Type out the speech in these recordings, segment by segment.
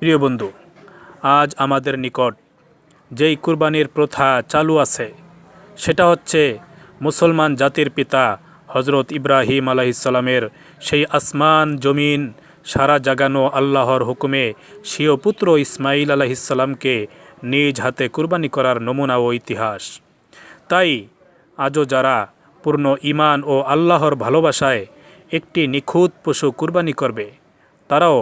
প্রিয় বন্ধু, আজ আমাদের নিকট যেই কুরবানির প্রথা চালু আছে, সেটা হচ্ছে মুসলমান জাতির পিতা হজরত ইব্রাহিম আলাইসাল্লামের সেই আসমান, জমিন, সারা জাগানো আল্লাহর হুকুমে স্বীয় পুত্র ইসমাইল আলাইসাল্লামকে নিজ হাতে কুরবানি করার নমুনা ও ইতিহাস। তাই আজও যারা পূর্ণ ইমান ও আল্লাহর ভালোবাসায় একটি নিখুঁত পশু কুরবানি করবে, তারাও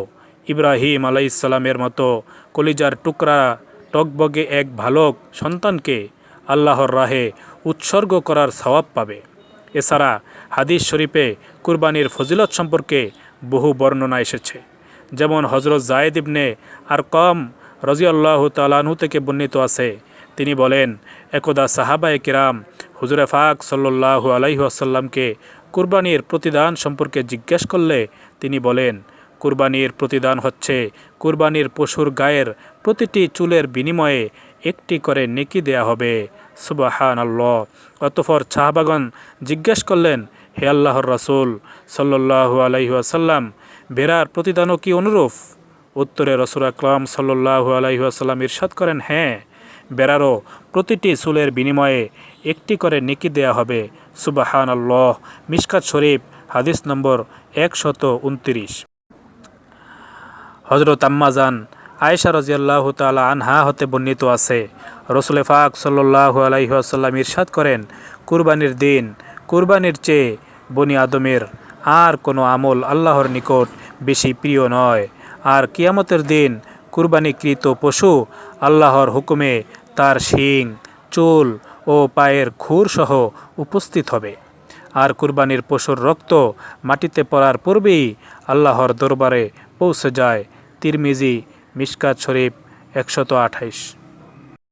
ইব্রাহিম আলাইসাল্লামের মতো কলিজার টুকরা টকবগে এক ভালক সন্তানকে আল্লাহর রাহে উৎসর্গ করার সওয়াব পাবে। এছাড়া হাদিস শরীফে কুরবানির ফজিলত সম্পর্কে বহু বর্ণনা এসেছে। যেমন হজরত জায়েদ ইবনে আর কম রজিয়াল্লাহ তালাহু থেকে বর্ণিত আছে। তিনি বলেন, একদা সাহাবায়ে কিরাম হুজুরে ফাক সাল্লাল্লাহু আলাইহি আসাল্লামকে কুরবানির প্রতিদান সম্পর্কে জিজ্ঞেস করলে তিনি বলেন কুরবানির প্রতিদান হচ্ছে। কুরবানির পশুর গায়ের প্রতিটি চুলের বিনিময়ে একটি করে নেকি দেয়া হবে। সুবাহান আল্লাহ অতফর শাহবাগন জিজ্ঞেস করলেন, হে আল্লাহর রসুল, সাল্লাল্লাহু আলাইহি আসাল্লাম ভেড়ার প্রতিদানও কি অনুরূপ? উত্তরে রসুল আকরাম সাল্লাল্লাহু আলাইহি আসাল্লাম ইরশাদ করেন হ্যাঁ বেড়ারও প্রতিটি চুলের বিনিময়ে একটি করে নেকি দেয়া হবে। সুবাহান আল্লাহ মিসকাত শরীফ, হাদিস নম্বর একশত উনত্রিশ। হজরত আম্মাজান আয়েশা রাজিয়াল্লাহ তালা আনহা হতে বর্ণিত আছে। রসুল ফাক সাল্লাহু আলাইসাল্লাম ইরশাদ করেন, কুরবানির দিন, কুরবানির চেয়ে বনি আদমের আর কোনো আমল আল্লাহর নিকট বেশি প্রিয় নয়। আর কিয়ামতের দিন কুরবানিকৃত পশু আল্লাহর হুকুমে তার শিং, চুল ও পায়ের খুরসহ উপস্থিত হবে। আর কুরবানির পশুর রক্ত মাটিতে পড়ার পূর্বেই আল্লাহর দরবারে পৌঁছে যায় তিরমিজি মিসকাত শরীফ একশত আঠাইশ।